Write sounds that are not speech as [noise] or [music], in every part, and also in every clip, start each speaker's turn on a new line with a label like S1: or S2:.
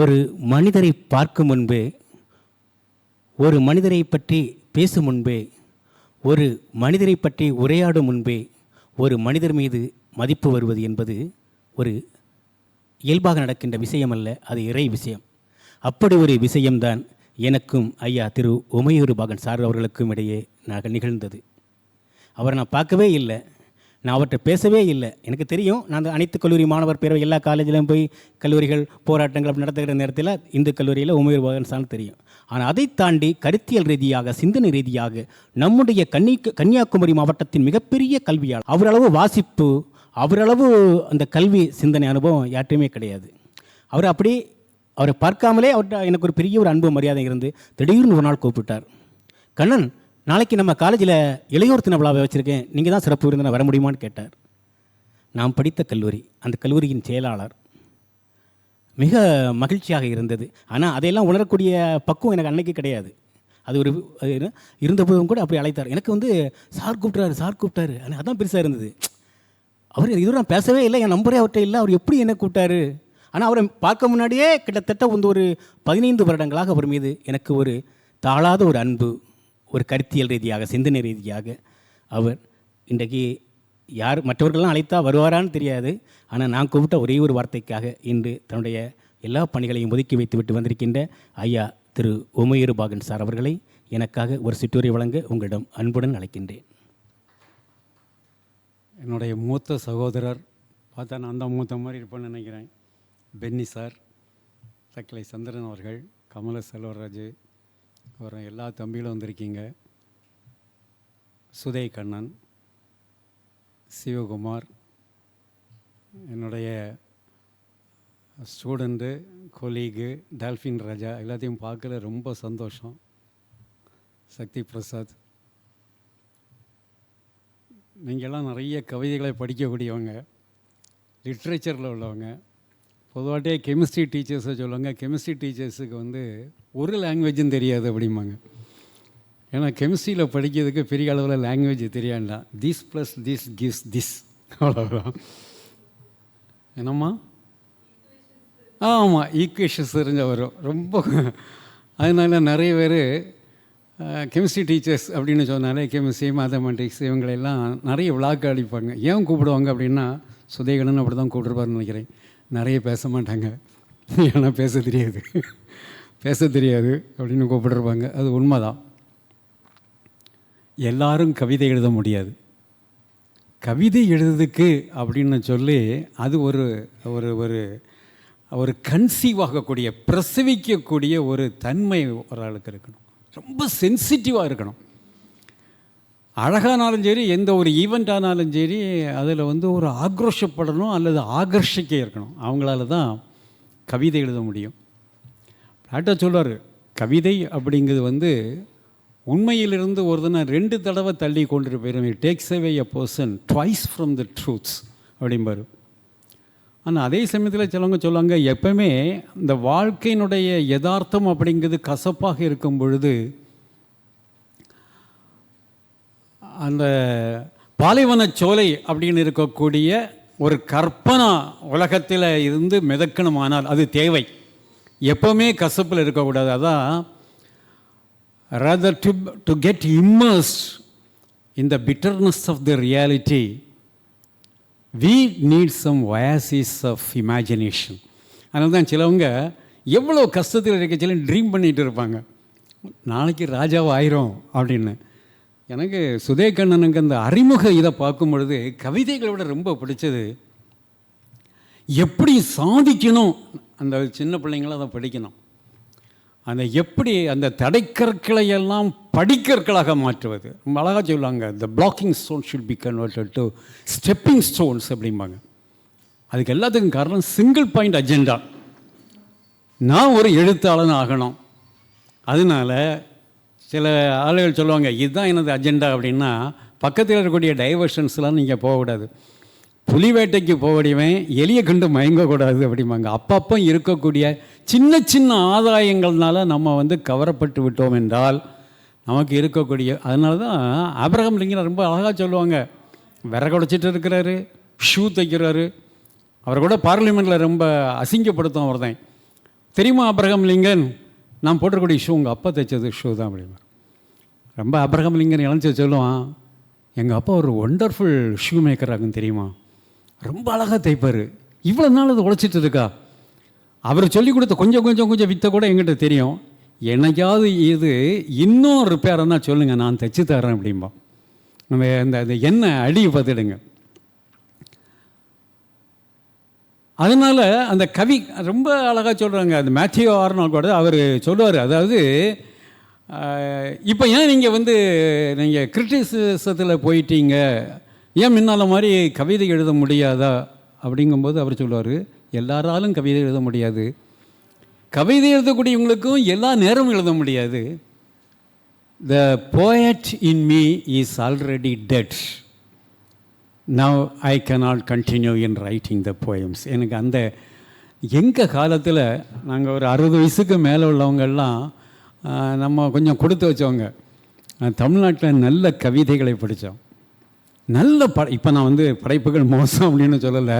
S1: ஒரு மனிதரை பார்க்கும் முன்பே ஒரு மனிதரை பற்றி பேசும் முன்பே ஒரு மனிதரை பற்றி உரையாடும் முன்பே ஒரு மனிதர் மீது மதிப்பு வருவது என்பது ஒரு இயல்பாக நடக்கின்ற விஷயம் அல்ல அது இறை விஷயம். அப்படி ஒரு விஷயம்தான் எனக்கும் ஐயா திரு உமையூர் பாகன் சார் அவர்களுக்கும் இடையே நாங்கள் நிகழ்ந்தது. அவரை நான் பார்க்கவே இல்லை. நான் அவர்கிட்ட பேசவே இல்லை. எனக்கு தெரியும் நான் அந்த அனைத்து கல்லூரி மாணவர் பேரவை எல்லா காலேஜிலும் போய் கல்லூரிகள் போராட்டங்கள் அப்படி நடத்துகிற நேரத்தில் இந்து கல்லூரியில் உமையூர் பாகன் தெரியும். ஆனால் அதை தாண்டி கருத்தியல் ரீதியாக சிந்தனை ரீதியாக நம்முடைய கன்னி கன்னியாகுமரி மாவட்டத்தின் மிகப்பெரிய கல்வியாளர். அவரளவு வாசிப்பு அவரளவு அந்த கல்வி சிந்தனை அனுபவம் யார்ட்டையுமே கிடையாது. அவர் அப்படி அவரை பார்க்காமலே அவர்கிட்ட எனக்கு ஒரு பெரிய ஒரு அன்பு மரியாதை இருந்து திடீர்னு ஒரு நாள் கூப்பிட்டார். கண்ணன் நாளைக்கு நம்ம காலேஜில் இளையோர் தின விழாவை வச்சுருக்கேன். நீங்கள் தான் சிறப்பு விருந்தினர் வர முடியுமான்னு கேட்டார். நான் படித்த கல்லூரி அந்த கல்லூரியின் செயலாளர் மிக மகிழ்ச்சியாக இருந்தது. ஆனால் அதையெல்லாம் உணரக்கூடிய பக்குவம் எனக்கு அன்னைக்கு கிடையாது. அது ஒரு இருந்தபோதும் கூட அப்படி அழைத்தார். எனக்கு வந்து சார் கூப்பிட்டாரு சார் கூப்பிட்டாரு. ஆனால் அதான் பெருசாக இருந்தது. அவர் இதுவரை நான் பேசவே இல்லை என் நம்பரே அவர்கிட்ட இல்லை. அவர் எப்படி என்ன கூப்பிட்டாரு? ஆனால் அவரை பார்க்க முன்னாடியே கிட்டத்தட்ட வந்து ஒரு பதினைந்து வருடங்களாக அவர் மீது எனக்கு ஒரு தாழாத ஒரு அன்பு ஒரு கருத்தியல் ரீதியாக சிந்தனை ரீதியாக அவர் இன்றைக்கு யார் மற்றவர்கள்லாம் அழைத்தா வருவாரான்னு தெரியாது. ஆனால் நான் கூப்பிட்ட ஒரே ஒரு வார்த்தைக்காக இன்று தன்னுடைய எல்லா பணிகளையும் ஒதுக்கி வைத்து விட்டு வந்திருக்கின்ற ஐயா திரு உமையூர் பாகன் சார் அவர்களை எனக்காக ஒரு சிற்றுரை வழங்க உங்களிடம் அன்புடன் அழைக்கின்றேன்.
S2: என்னுடைய மூத்த சகோதரர் பார்த்தா நான் தான் மூத்த மாதிரி இருப்பேன்னு நினைக்கிறேன். பென்னி சார் தக்கலை சந்திரன் அவர்கள் கமல செல்வராஜ் அப்புறம் எல்லா தம்பிகளும் வந்திருக்கீங்க. சுதை கண்ணன் சிவகுமார் என்னுடைய ஸ்டூடெண்ட்டு கொலீகு டால்ஃபின் ராஜா எல்லாத்தையும் பார்க்கல ரொம்ப சந்தோஷம். சக்தி பிரசாத். நீங்கள்லாம் நிறைய கவிதைகளை படிக்கக்கூடியவங்க லிட்ரேச்சரில் உள்ளவங்க. பொதுவாட்டே கெமிஸ்ட்ரி டீச்சர்ஸை சொல்லுவாங்க. கெமிஸ்ட்ரி டீச்சர்ஸுக்கு வந்து ஒரு லாங்குவேஜும் தெரியாது அப்படிம்பாங்க. ஏன்னா கெமிஸ்ட்ரியில் படிக்கிறதுக்கு பெரிய அளவில் language தெரியாண்டா this plus this gives this அவ்வளோதான் என்னம்மா? ஆமாம் ஈக்குவேஷன்ஸ் தெரிஞ்ச வரும். ரொம்ப அதனால் நிறைய பேர் கெமிஸ்ட்ரி டீச்சர்ஸ் அப்படின்னு சொன்னாலே கெமிஸ்ட்ரி மேத்தமெட்டிக்ஸ் இவங்களெல்லாம் நிறைய விழாக்கு அடிப்பாங்க. ஏன் கூப்பிடுவாங்க அப்படின்னா சுதேகனன் அப்படி தான் கூப்பிட்ருப்பாருன்னு நினைக்கிறேன். நிறைய பேச மாட்டாங்க. ஏன்னா பேச தெரியாது. பேச தெரியாது அப்படின்னு கூப்பிட்ருப்பாங்க அது உண்மைதான். எல்லாரும் கவிதை எழுத முடியாது. கவிதை எழுதுறதுக்கு அப்படின்னு சொல்லி அது ஒரு ஒரு ஒரு ஒரு கன்சீவ் ஆகக்கூடிய பிரசவிக்கக்கூடிய ஒரு தன்மை ஒரு ஆளுக்கு இருக்கணும். ரொம்ப சென்சிட்டிவாக இருக்கணும். அழகானாலும் சரி எந்த ஒரு ஈவெண்ட் ஆனாலும் சரி அதில் வந்து ஒரு ஆக்ரோஷப்படணும் அல்லது ஆகர்ஷிக்க இருக்கணும். அவங்களால தான் கவிதை எழுத முடியும். பிளாட்டோ சொல்வார் கவிதை அப்படிங்கிறது வந்து உண்மையிலிருந்து ஒரு தினம் ரெண்டு தடவை தள்ளி கொண்டு போயிடும் takes away a person twice from the truths அப்படிம்பார். ஆனால் அதே சமயத்தில் சிலவங்க சொல்லுவாங்க எப்பவுமே இந்த வாழ்க்கையினுடைய யதார்த்தம் அப்படிங்கிறது கசப்பாக இருக்கும் பொழுது அந்த பாலைவனச் சோலை அப்படின்னு இருக்கக்கூடிய ஒரு கற்பனா உலகத்தில் இருந்து மிதக்கணுமானால் அது தேவை. எப்பவுமே கசப்பில் இருக்கக்கூடாது. அதான் rather to to get immersed in the bitterness of the reality we need some oasis of imagination அதனால தான் சிலவங்க எவ்வளோ கஷ்டத்தில் இருக்க ட்ரீம் பண்ணிகிட்டு இருப்பாங்க. நாளைக்கு ராஜாவை ஆயிரும் அப்படின்னு. எனக்கு சுதேகண்ணனுக்கு அந்த அறிமுக இதை பார்க்கும் பொழுது கவிதைகளை விட ரொம்ப பிடிச்சது எப்படி சாதிக்கணும் அந்த சின்ன பிள்ளைங்களும் அதை படிக்கணும். அந்த எப்படி அந்த தடைக்கற்களை எல்லாம் படிக்கற்களாக மாற்றுவது? ரொம்ப அழகாக சொல்லுவாங்க the blocking stone should be converted to stepping stones அப்படிம்பாங்க. அதுக்கு எல்லாத்துக்கும் காரணம் சிங்கிள் பாயிண்ட் அஜெண்டா நான் ஒரு எழுத்தாளன் ஆகணும். அதனால சில ஆளுகள் சொல்லுவாங்க இதுதான் எனது அஜெண்டா அப்படின்னா பக்கத்தில் இருக்கக்கூடிய டைவர்ஷன்ஸ்லாம் நீங்கள் போகக்கூடாது. புலி வேட்டைக்கு போகக்கூடியவன் எலியை கண்டு மயங்கக்கூடாது அப்படிம்பாங்க. அப்பப்போ இருக்கக்கூடிய சின்ன சின்ன ஆதாயங்கள்னால நம்ம வந்து கவரப்பட்டு விட்டோம் என்றால் நமக்கு இருக்கக்கூடிய அதனால தான் அபிரகம் லிங்கன் ரொம்ப அழகாக சொல்லுவாங்க. விறகு உடைச்சிட்டு இருக்கிறாரு ஷூ தைக்கிறாரு. அவர் கூட பார்லிமெண்ட்டில் ரொம்ப அசிங்கப்படுத்தும் அவர் தான் தெரியுமா அப்ரகம் லிங்கன்? நான் போட்டிருக்கூடிய ஷூ உங்கள் அப்பா தைச்சது ஷூ தான் அப்படிமா ரொம்ப அபிரகம் லிங்கன் இளஞ்ச சொல்லுவான் எங்கள் அப்பா ஒரு ஒண்டர்ஃபுல் ஷூ மேக்கராகுன்னு தெரியுமா? ரொம்ப அழகாக தைப்பார் இவ்வளோ நாள் அது உழைச்சிட்டு இருக்கா? அவர் சொல்லி கொடுத்த கொஞ்சம் கொஞ்சம் கொஞ்சம் வித்த கூட எங்கிட்ட தெரியும். என்னைக்காவது இது இன்னும் ரிப்பேர்னா சொல்லுங்கள் நான் தைச்சு தரேன் அப்படிம்பா. நம்ம இந்த இந்த எண்ணெய் அடியை பார்த்துடுங்க. அதனால் அந்த கவி ரொம்ப அழகாக சொல்கிறாங்க அந்த மேத்யூ ஆர்னால் கூட அவர் சொல்லுவார். அதாவது இப்போ ஏன் நீங்கள் வந்து நீங்கள் கிரிட்டிசிசத்தில் போயிட்டீங்க? ஏன் முன்னால் மாதிரி கவிதை எழுத முடியாதா? அப்படிங்கும்போது அவர் சொல்லுவார் எல்லாராலும் கவிதை எழுத முடியாது. கவிதை எழுதக்கூடியவங்களுக்கும் எல்லா நேரமும் எழுத முடியாது. The poet in me is already dead now I cannot continue in writing the poems எனக்கு அந்த எங்கள் காலத்தில் நாங்கள் ஒரு அறுபது வயசுக்கு மேலே உள்ளவங்கெல்லாம் நம்ம கொஞ்சம் கொடுத்து வச்சவங்க. தமிழ்நாட்டில் நல்ல கவிதைகளை படித்தோம். நல்ல ப இப்போ நான் வந்து படைப்புகள் [laughs] மோசம் அப்படின்னு சொல்லலை.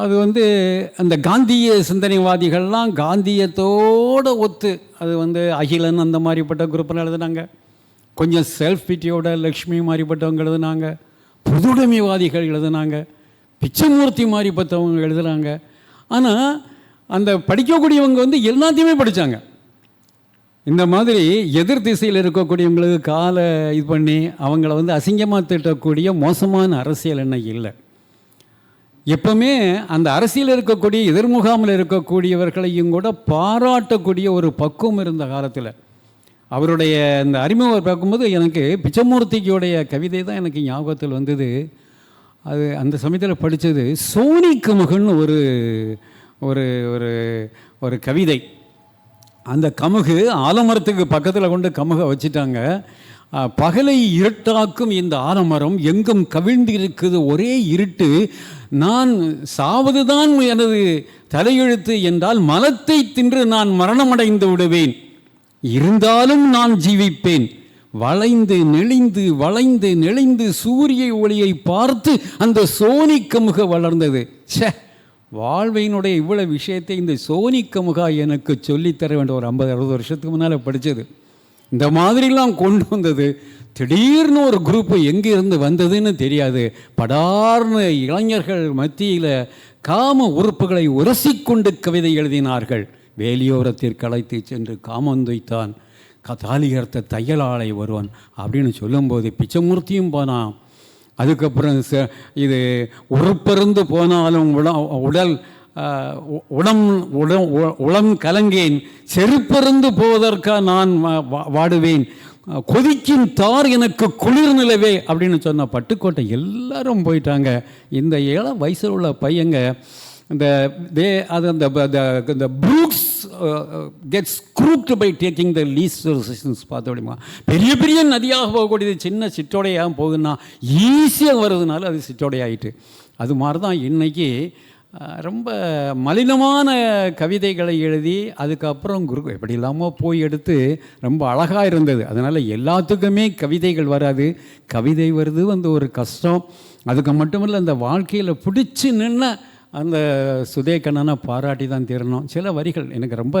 S2: அது வந்து அந்த காந்திய சிந்தனைவாதிகள்லாம் காந்தியத்தோடு ஒத்து அது வந்து அகிலன் அந்த மாதிரிப்பட்ட குரூப்பில் எழுதுனாங்க. கொஞ்சம் செல்ஃப் பிட்டியோட லக்ஷ்மி மாதிரிப்பட்டவங்க எழுதுனாங்க. புதுடைமைவாதிகள் எழுதுனாங்க. பிச்சைமூர்த்தி மாதிரிப்பட்டவங்க எழுதுனாங்க. ஆனால் அந்த படிக்கக்கூடியவங்க வந்து எல்லாத்தையுமே படித்தாங்க இந்த மாதிரி எதிர் திசையில் இருக்கக்கூடியவங்களுக்கு காலை இது பண்ணி அவங்கள வந்து அசிங்கமாக திட்டக்கூடிய மோசமான அரசியல் என்ன? இல்லை. எப்பவுமே அந்த அரசியல் இருக்கக்கூடிய எதிர்முகாமில் இருக்கக்கூடியவர்களையும் கூட பாராட்டக்கூடிய ஒரு பக்குவம் இருந்த காலத்தில். அவருடைய இந்த அறிமுகம் பார்க்கும்போது எனக்கு பிச்சமூர்த்திக்குடைய கவிதை தான் எனக்கு ஞாபகத்தில் வந்தது. அது அந்த சமயத்தில் படித்தது சோனி கமுகன்னு ஒரு ஒரு ஒரு ஒரு கவிதை. அந்த கமுகு ஆலமரத்துக்கு பக்கத்தில் கொண்டு கமுகை வச்சுட்டாங்க. பகலை இருட்டாக்கும் இந்த ஆலமரம் எங்கும் கவிழ்ந்து இருக்குது ஒரே இருட்டு. நான் சாவதுதான் எனது தலையெழுத்து என்றால் மலத்தை தின்று நான் மரணமடைந்து விடுவேன். இருந்தாலும் நான் ஜீவிப்பேன். வளைந்து நெளிந்து வளைந்து நெளிந்து சூரிய ஒளியை பார்த்து அந்த சோனிக்கமுக வளர்ந்தது. ச்சே! வாழ்வையினுடைய இவ்வளவு விஷயத்தை இந்த சோனிக்கமுகா எனக்கு சொல்லித்தர வேண்டிய ஒரு ஐம்பது அறுபது வருஷத்துக்கு முன்னால் படித்தது இந்த மாதிரிலாம் கொண்டு வந்தது. திடீர்னு ஒரு குரூப்பு எங்கே இருந்து வந்ததுன்னு தெரியாது. படார்னு இளைஞர்கள் மத்தியில் காம உறுப்புகளை உரசிக்கொண்டு கவிதை எழுதினார்கள். வேலியோரத்திற்கு அழைத்து சென்று காமந்துய்த்தான் தாலிகர்த்த தையலாளை வருவான் அப்படின்னு சொல்லும்போது பிச்சமூர்த்தியும் போனான். அதுக்கப்புறம் ச இது உறுப்பருந்து போனாலும் உட உடல் உடம் உடம் உளம் கலங்கேன். செருப்பருந்து போவதற்காக நான் வா- வா- வாடுவேன். கொதிக்கும் தார் எனக்கு குளிர் நிலவே அப்படின்னு சொன்ன பட்டுக்கோட்டை எல்லாரும் போயிட்டாங்க. இந்த ஏழை வயசில் உள்ள பையங்க இந்த தே அது அந்த இந்த brooks gets grouped by taking the least resistance பார்த்து பெரிய பெரிய நதியாக போகக்கூடியது சின்ன சிற்றோடையாக போகுதுன்னா ஈஸியாக வர்றதுனால அது சிற்றோடையாயிட்டு. அது மாதிரி தான் இன்றைக்கி ரொம்ப மலினமான கவிதைகளை எழுதி அதுக்கப்புறம் குரு எப்படி இல்லாமல் போய் எடுத்து ரொம்ப அழகாக இருந்தது. அதனால் எல்லாத்துக்குமே கவிதைகள் வராது. கவிதை வருது வந்து ஒரு கஷ்டம். அதுக்கு மட்டும் இல்லை அந்த வாழ்க்கையில் பிடிச்சி நின்று அந்த சுதேகண்ணனை பாராட்டி தான் தீரணும். சில வரிகள் எனக்கு ரொம்ப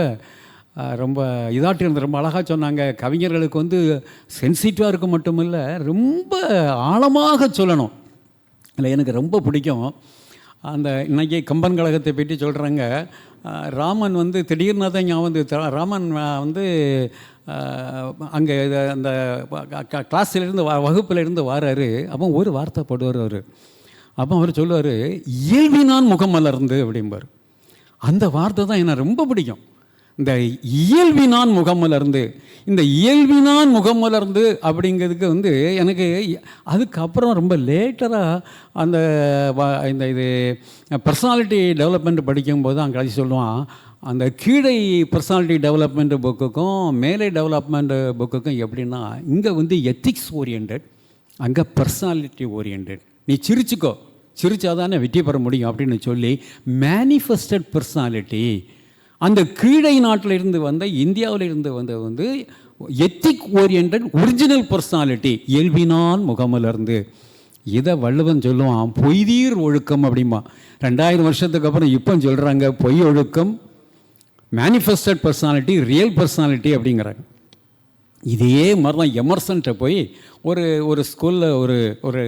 S2: ரொம்ப இதாட்டிருந்து ரொம்ப அழகாக சொன்னாங்க. கவிஞர்களுக்கு வந்து சென்சிட்டிவாக இருக்க மட்டும் இல்லை ரொம்ப ஆழமாக சொல்லணும். இல்லை எனக்கு ரொம்ப பிடிக்கும். அந்த இன்றைக்கி கம்பன் கழகத்தை பற்றி சொல்கிறாங்க ராமன் வந்து திடீர்னு தான் ஞாபகம் வந்து ராமன் வந்து அங்கே அந்த கிளாஸ்லேருந்து வகுப்புலேருந்து வாராரு. அப்போ ஒரு வார்த்தை போடுவார் அவர். அப்போ அவர் சொல்லுவார் இயல்பினான் முகம் மலர்ந்து அப்படிம்பார். அந்த வார்த்தை தான் எனக்கு ரொம்ப பிடிக்கும். இந்த இயல்பினான் முகம் மலர்ந்து இந்த இயல்பினான் முகம் மலர்ந்து அப்படிங்கிறதுக்கு வந்து எனக்கு அதுக்கப்புறம் ரொம்ப லேட்டராக அந்த இந்த இது பர்சனாலிட்டி டெவலப்மெண்ட் படிக்கும்போது தான் கழிச்சு சொல்லுவான் அந்த கீழே பர்சனாலிட்டி டெவலப்மெண்ட் புக்குக்கும் மேலே டெவலப்மெண்ட் புக்குக்கும் எப்படின்னா இங்கே வந்து எத்திக்ஸ் ஓரியன்ட் அங்கே பர்சனாலிட்டி ஓரியன்ட் நீ சிரிச்சுக்கோ. சிரிச்சாதானே வெற்றி பெற முடியும் அப்படின்னு சொல்லி மேனிஃபெஸ்டட் பர்சனாலிட்டி அந்த கீழை நாட்டில் இருந்து வந்த இந்தியாவில் இருந்து வந்த வந்து எத்திக் ஓரியன்ட் ஒரிஜினல் பர்சனாலிட்டி இயல்பினான் முகமலர்ந்து. இதை வள்ளுவன் சொல்லுவான் பொய்தீர் ஒழுக்கம் அப்படிமா ரெண்டாயிரம் வருஷத்துக்கு அப்புறம் இப்போ சொல்கிறாங்க பொய் ஒழுக்கம் மேனிஃபெஸ்டட் பர்சனாலிட்டி ரியல் பர்சனாலிட்டி அப்படிங்கிறாங்க. இதே மாதிரி தான் எமர்சன்ட்ட போய் ஒரு ஒரு ஸ்கூலில் ஒரு ஒரு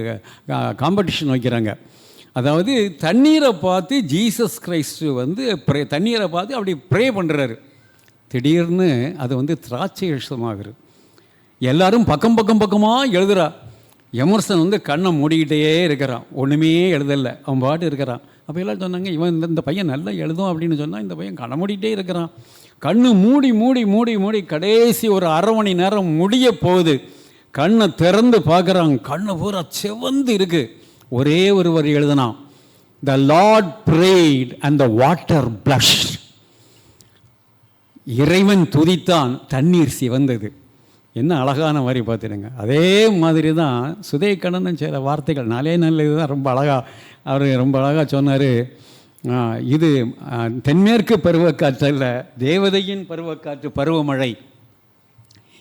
S2: காம்படிஷன் வைக்கிறாங்க. அதாவது தண்ணீரை பார்த்து ஜீசஸ் கிரைஸ்ட் வந்து ப்ரே தண்ணீரை பார்த்து அப்படி ப்ரே பண்ணுறாரு திடீர்னு அது வந்து திராட்சை விஷமாகுது. எல்லாரும் பக்கம் பக்கம் பக்கமாக எழுதுறா. எமர்சன் வந்து கண்ணை மூடிக்கிட்டே இருக்கிறான். ஒன்றுமே எழுதலை. அவன் பாட்டு இருக்கிறான். அப்போ எல்லாம் சொன்னாங்க இவன் இந்த பையன் நல்லா எழுதும் அப்படின்னு சொன்னால் இந்த பையன் கண்ணை மூடிக்கிட்டே இருக்கிறான். கண்ணு மூடி மூடி மூடி மூடி கடைசி ஒரு அரை மணி நேரம் முடிய போகுது. கண்ணை திறந்து பார்க்குறான். கண்ணை பூரா செவந்து இருக்குது ஒரே ஒருவர் எழுதினான் the lord bread and the water flesh இறைவன் துதித்தான் தண்ணீர் சிவந்தது. என்ன அழகான மாதிரி பார்த்துடுங்க. அதே மாதிரி தான் சுதேக்கண்ணன் சில வார்த்தைகள் நாலே நல்ல இதுதான் ரொம்ப அழகாக அவர் ரொம்ப அழகாக சொன்னார். இது தென்மேற்கு பருவக்காற்று அல்ல தேவதையின் பருவக்காற்று பருவமழை.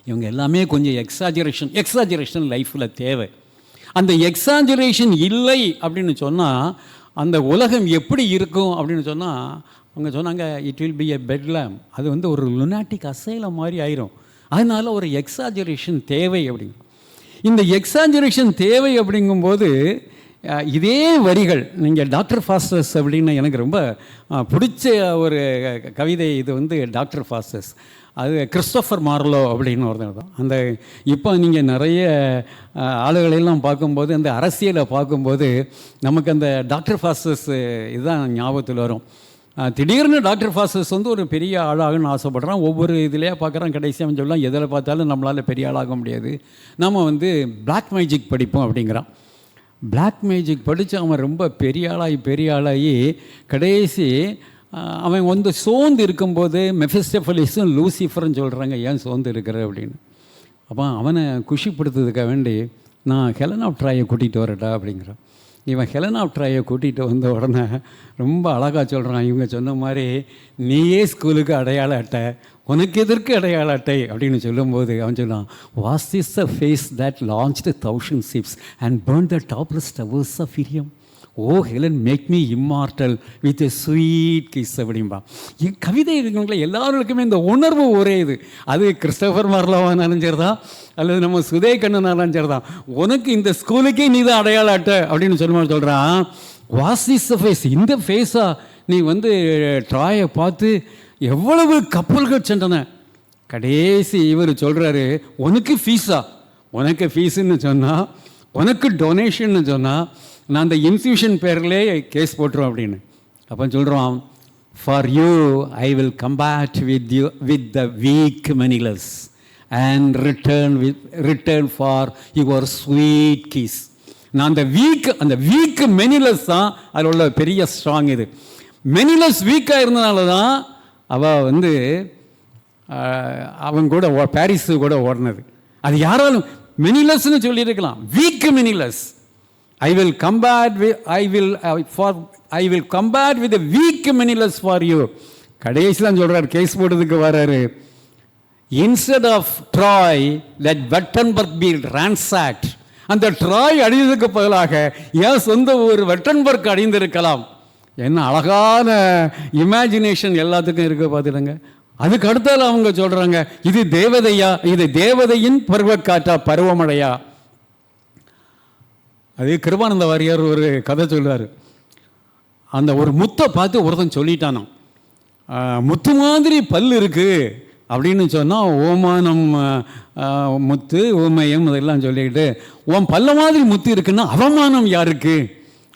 S2: இவங்க எல்லாமே கொஞ்சம் எக்ஸாஜரேஷன் எக்ஸாஜரேஷன் லைஃப்பில் தேவை. அந்த எக்ஸாஜுரேஷன் இல்லை அப்படின்னு சொன்னால் அந்த உலகம் எப்படி இருக்கும் அப்படின்னு சொன்னால் அவங்க சொன்னாங்க it will be a bedlam அது வந்து ஒரு லுனாட்டிக் அசைலம் மாதிரி ஆயிரும். அதனால ஒரு எக்ஸாஜுரேஷன் தேவை அப்படிங்க. இந்த எக்ஸாஜுரேஷன் தேவை அப்படிங்கும்போது இதே வரிகள் நீங்கள் டாக்டர் ஃபாஸ்டர்ஸ் அப்படின்னு எனக்கு ரொம்ப பிடிச்ச ஒரு கவிதை இது வந்து டாக்டர் ஃபாஸ்டர்ஸ். அது கிறிஸ்டோஃபர் மார்லோ அப்படின்னு ஒருத்தர் தான் அந்த இப்போ நீங்கள் நிறைய ஆளுகளெல்லாம் பார்க்கும்போது அந்த அரசியலை பார்க்கும்போது நமக்கு அந்த டாக்டர் ஃபாசஸ் இதுதான் ஞாபகத்தில் வரும். திடீர்னு டாக்டர் ஃபாசஸ் வந்து ஒரு பெரிய ஆளாகன்னு ஆசைப்படுறான். ஒவ்வொரு இதுலேயே பார்க்குறான். கடைசியாக சொல்லலாம் எதில் பார்த்தாலும் நம்மளால் பெரிய ஆளாக முடியாது. நம்ம வந்து பிளாக் மேஜிக் படிப்போம் அப்படிங்கிறான். பிளாக் மேஜிக் படித்து அவன் ரொம்ப பெரிய ஆளாகி பெரிய ஆளாகி கடைசி அவன் வந்து சோர்ந்து இருக்கும்போது மெஃபிஸ்டபலிஸும் லூசிஃபர்னு சொல்கிறாங்க ஏன் சோர்ந்து இருக்கிற? அப்படின்னு. அப்போ அவனை குஷிப்படுத்துறதுக்காக வேண்டி நான் ஹெலன் ஆஃப் ட்ராயை கூட்டிகிட்டு வரட்டா அப்படிங்கிறான். இவன் ஹெலன் ஆஃப் ட்ராயை கூட்டிகிட்டு வந்த உடனே ரொம்ப அழகாக சொல்கிறான் இவங்க சொன்ன மாதிரி நீயே ஸ்கூலுக்கு அடையாள அட்டை உனக்கு எதற்கு அடையாள அட்டை? அப்படின்னு சொல்லும்போது அவன் சொன்னான் was is the face that launch thousand ships and burn the topless towers of Ilium O Helen make me immortal with a sweet kiss அப்படிம்பா. என் கவிதை இருக்கவங்கள எல்லாருக்குமே இந்த உணர்வு ஒரே இது. அது கிறிஸ்டபர் மார்லவானாலும் சரிதா அல்லது நம்ம சுதே கண்ணனாலும் சரிதான் உனக்கு இந்த ஸ்கூலுக்கே நீ தான் அடையாள அட்டை அப்படின்னு சொல்லும்போது சொல்கிறான் வாஸ் இஸ் ஃபேஸ் இந்த ஃபேஸாக நீ வந்து ட்ராயை பார்த்து எவ்வளவு கப்பல்கள் சென்றன. கடைசி இவர் சொல்கிறாரு உனக்கு ஃபீஸா உனக்கு ஃபீஸுன்னு சொன்னால் உனக்கு டொனேஷன்னு சொன்னால் நான் அந்த இன்ஸ்டியூஷன் பேர்லே கேஸ் போட்டுருவோம் அப்படின்னு. அப்போ சொல்கிறோம் for you I will combat with you with the weak Menelaus and return with return for your sweet kiss நான் அந்த வீக் அந்த வீக் மெனிலஸ் தான் அதில் உள்ள பெரிய ஸ்ட்ராங் இது. மெனிலஸ் வீக்காக இருந்தனால தான் அவள் வந்து அவன் கூட ஓ- பாரிஸ் கூட ஓடினது. அது யாராலும் மெனிலஸ்ன்னு சொல்லியிருக்கலாம். Weak Menelaus I will combat we I will for I will combat with weak Menelaus for you கடைசியில் சொல்கிறார் கேஸ் போட்டதுக்கு வர்றாரு instead of Troy let Wittenberg be ransacked அந்த ட்ராய் அழிந்ததுக்கு பதிலாக ஏன் சொந்த ஊர் வெட்டன்பர்க் அடைந்திருக்கலாம் என்ன அழகான இமேஜினேஷன் எல்லாத்துக்கும் இருக்க பார்த்துடுங்க அதுக்கு அடுத்தால அவங்க சொல்கிறாங்க இது தேவதையா இது தேவதையின் பருவக்காற்றா பருவமழையா? அதே கிருபானந்த வாரியார் ஒரு கதை சொல்லுவார் அந்த ஒரு முத்தை பார்த்து ஒருத்தன் சொல்லிட்டானோ முத்து மாதிரி பல் இருக்குது அப்படின்னு சொன்னால் ஓமானம் முத்து ஓமயம் இதெல்லாம் சொல்லிக்கிட்டு உன் பல்ல மாதிரி முத்து இருக்குன்னா அவமானம் யாருக்கு?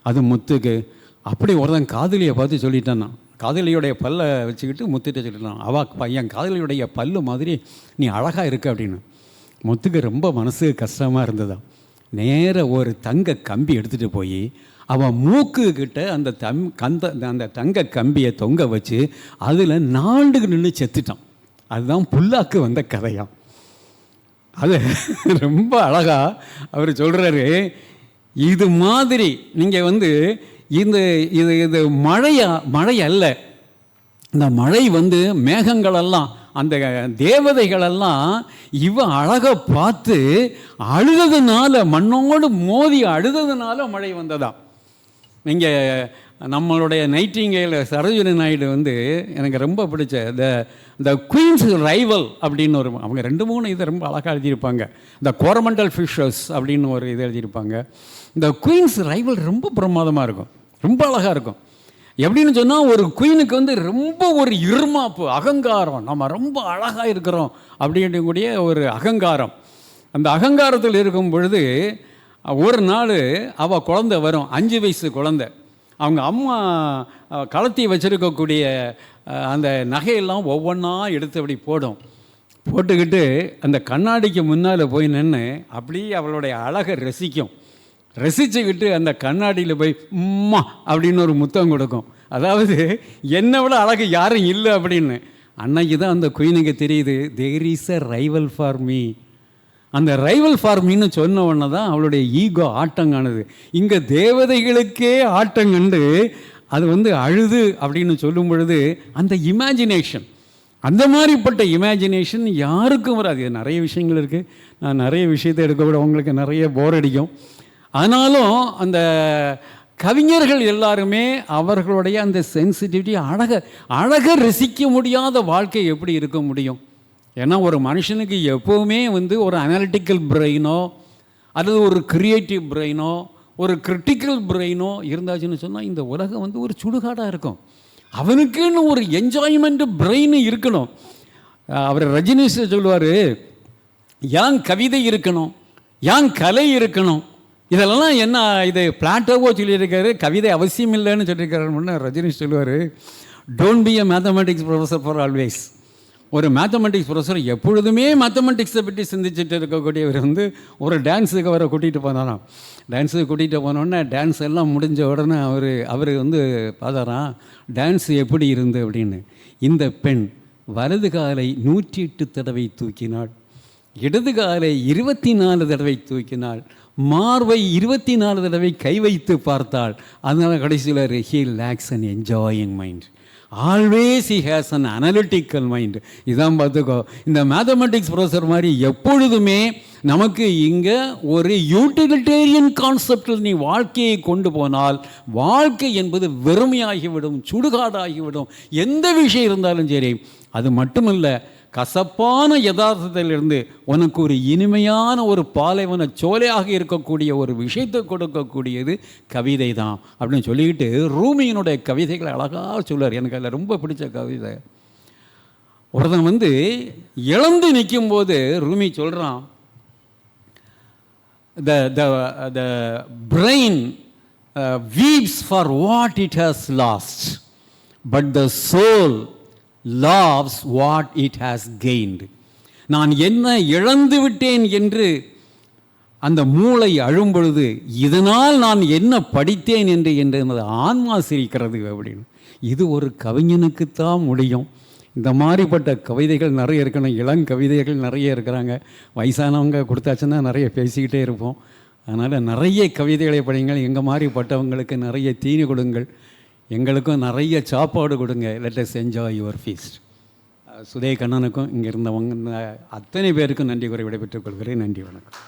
S2: அது முத்துக்கு. அப்படி ஒருத்தன் காதலியை பார்த்து சொல்லிட்டானா காதலியுடைய பல்லை வச்சுக்கிட்டு முத்துகிட்ட சொல்லிட்டான் அவா பையன் காதலியுடைய பல்லு மாதிரி நீ அழகாக இருக்க அப்படின்னு. முத்துக்கு ரொம்ப மனசு கஷ்டமாக இருந்ததா நேர ஒரு தங்க கம்பி எடுத்துகிட்டு போய் அவன் மூக்கு கிட்ட அந்த தம் கந்த அந்த தங்க கம்பியை தொங்க வச்சு அதில் நாண்டுக்கு நின்று செத்துட்டான். அதுதான் புல்லாக்கு வந்த கதையாம் அது ரொம்ப அழகாக அவர் சொல்கிறாரு இது மாதிரி நீங்கள் வந்து இந்த இது இது மழையா மழை அல்ல. இந்த மழை வந்து மேகங்களெல்லாம் அந்த தேவதைகளெல்லாம் இவன் அழகை பார்த்து அழுததுனால மண்ணோடு மோதி அழுததுனால மழை வந்ததாம் இங்கே நம்மளுடைய நைட்டிங்கையில் சரோஜினி நாயுடு வந்து எனக்கு ரொம்ப பிடிச்ச த த குயின்ஸ் ரைவல் அப்படின்னு ஒரு அவங்க ரெண்டு மூணு இதை ரொம்ப அழகாக எழுதியிருப்பாங்க. இந்த கோரமண்டல் ஃபிஷர்ஸ் அப்படின்னு ஒரு இது எழுதியிருப்பாங்க. இந்த குயின்ஸ் ரைவல் ரொம்ப பிரமாதமாக இருக்கும். ரொம்ப அழகாக இருக்கும். எப்படின்னு சொன்னால் ஒரு குயினுக்கு வந்து ரொம்ப ஒரு இருமாப்பு அகங்காரம். நம்ம ரொம்ப அழகாக இருக்கிறோம் அப்படின்றக்கூடிய ஒரு அகங்காரம். அந்த அகங்காரத்தில் இருக்கும் பொழுது ஒரு நாள் அவள் குழந்தை வரும் அஞ்சு வயசு குழந்தை. அவங்க அம்மா களத்தி கலத்தி வச்சுருக்கக்கூடிய அந்த நகையெல்லாம் ஒவ்வொன்றா எடுத்து அப்படி போடும். போட்டுக்கிட்டு அந்த கண்ணாடிக்கு முன்னால் போய் நின்று அப்படியே அவளுடைய அழகை ரசிக்கும். ரசிச்சுக்கிட்டு அந்த கண்ணாடியில் போய் உம்மா அப்படின்னு ஒரு முத்தம் கொடுக்கும். அதாவது என்னை விட அழகு யாரும் இல்லை அப்படின்னு. அன்னைக்கு தான் அந்த குயினுக்கு தெரியுது there is a rival for me அந்த ரைவல் ஃபார் மீன்னு சொன்ன உடனே தான் அவளுடைய ஈகோ ஆட்டங்கானது. இங்கே தேவதைகளுக்கே ஆட்டங்கண்டு அது வந்து அழுது அப்படின்னு சொல்லும் பொழுது அந்த இமேஜினேஷன் அந்த மாதிரிப்பட்ட இமேஜினேஷன் யாருக்கும் வராது. நிறைய விஷயங்கள் இருக்குது நான் நிறைய விஷயத்தை எடுக்க விட உங்களுக்கு நிறைய போர் அடிக்கும். ஆனாலும் அந்த கவிஞர்கள் எல்லாருமே அவர்களுடைய அந்த சென்சிட்டிவிட்டி அழக அழக ரசிக்க முடியாத வாழ்க்கை எப்படி இருக்க முடியும்? ஏன்னா ஒரு மனுஷனுக்கு எப்போவுமே வந்து ஒரு அனாலிட்டிக்கல் பிரெயினோ அல்லது ஒரு கிரியேட்டிவ் பிரெயினோ ஒரு கிரிட்டிக்கல் பிரெயினோ இருந்தாச்சுன்னு சொன்னால் இந்த உலகம் வந்து ஒரு சுடுகாடாக இருக்கும். அவனுக்குன்னு ஒரு என்ஜாய்மெண்ட் பிரெயின் இருக்கணும். அவர் ரஜினிஷ் சொல்லுவார் ஏன் கவிதை இருக்கணும்? ஏன் கலை இருக்கணும்? இதெல்லாம் என்ன இது பிளாட்டோவோ சொல்லியிருக்காரு கவிதை அவசியம் இல்லைன்னு சொல்லியிருக்காரு முன்ன ரஜினிஷ் சொல்லுவார் don't be a mathematics professor for always ஒரு மேத்தமெட்டிக்ஸ் ப்ரொஃபஸர் எப்பொழுதுமே மேத்தமெட்டிக்ஸை பற்றி சிந்திச்சுட்டு இருக்கக்கூடியவர் வந்து ஒரு டான்ஸுக்கு அவரை கூட்டிகிட்டு போனாராம். டான்ஸுக்கு கூட்டிகிட்டு போனோடனே டான்ஸ் எல்லாம் முடிஞ்ச உடனே அவர் அவர் வந்து பார்த்தாராம் டான்ஸ் எப்படி இருந்து? அப்படின்னு. இந்த பெண் வலது காலை நூற்றி எட்டு தடவை தூக்கினாள் இடது காலை இருபத்தி நாலு தடவை தூக்கினாள் மார்பை இருபத்தி நாலு தடவை கை வைத்து பார்த்தாள். அதனால் கடைசியில் he lacks an enjoying mind always he has an analytical mind இதான் பார்த்துக்கோ இந்த மேத்தமெட்டிக்ஸ் ப்ரொஃபஸர் மாதிரி எப்பொழுதுமே நமக்கு இங்கே ஒரு யூட்டிலிட்டேரியன் கான்செப்டில் நீ வாழ்க்கையை கொண்டு போனால் வாழ்க்கை என்பது வெறுமையாகிவிடும் சுடுகாடாகிவிடும். எந்த விஷயம் இருந்தாலும் சரி அது மட்டுமல்ல கசப்பான யதார்த்தத்திலிருந்து உனக்கு ஒரு இனிமையான ஒரு பாலைவன சோலையாக இருக்கக்கூடிய ஒரு விஷயத்தை கொடுக்கக்கூடியது கவிதை தான் அப்படின்னு சொல்லிக்கிட்டு ரூமியினுடைய கவிதைகளை அழகாக சொல்லுவார். எனக்கு அதில் ரொம்ப பிடிச்ச கவிதை. ஒருத்தன் வந்து இழந்து நிற்கும்போது ரூமி சொல்கிறான் the the the brain uh, for what it has lost but the soul loves what it has has நான் என்ன இழந்து விட்டேன் என்று அந்த மூளை அழும்பொழுது இதனால் நான் என்ன படித்தேன் என்று என்று எனது ஆன்மா சிரிக்கிறது அப்படின்னு. இது ஒரு கவிஞனுக்குத்தான் முடியும். இந்த மாதிரிப்பட்ட கவிதைகள் நிறைய இருக்கணும். இளங்கவிதைகள் நிறைய இருக்கிறாங்க. வயசானவங்க கொடுத்தாச்சுன்னா நிறைய பேசிக்கிட்டே இருப்போம். அதனால் நிறைய கவிதைகளை படிங்கள். எங்கள் மாதிரிப்பட்டவங்களுக்கு நிறைய தீனி கொடுங்கள். எங்களுக்கும் நிறைய சாப்பாடு கொடுங்க. Let us enjoy your feast சுதே கண்ணனுக்கும் இங்கே இருந்தவங்க அத்தனை பேருக்கும் நன்றி குறை விடைபெற்றுக் கொள்கிறேன். நன்றி வணக்கம்.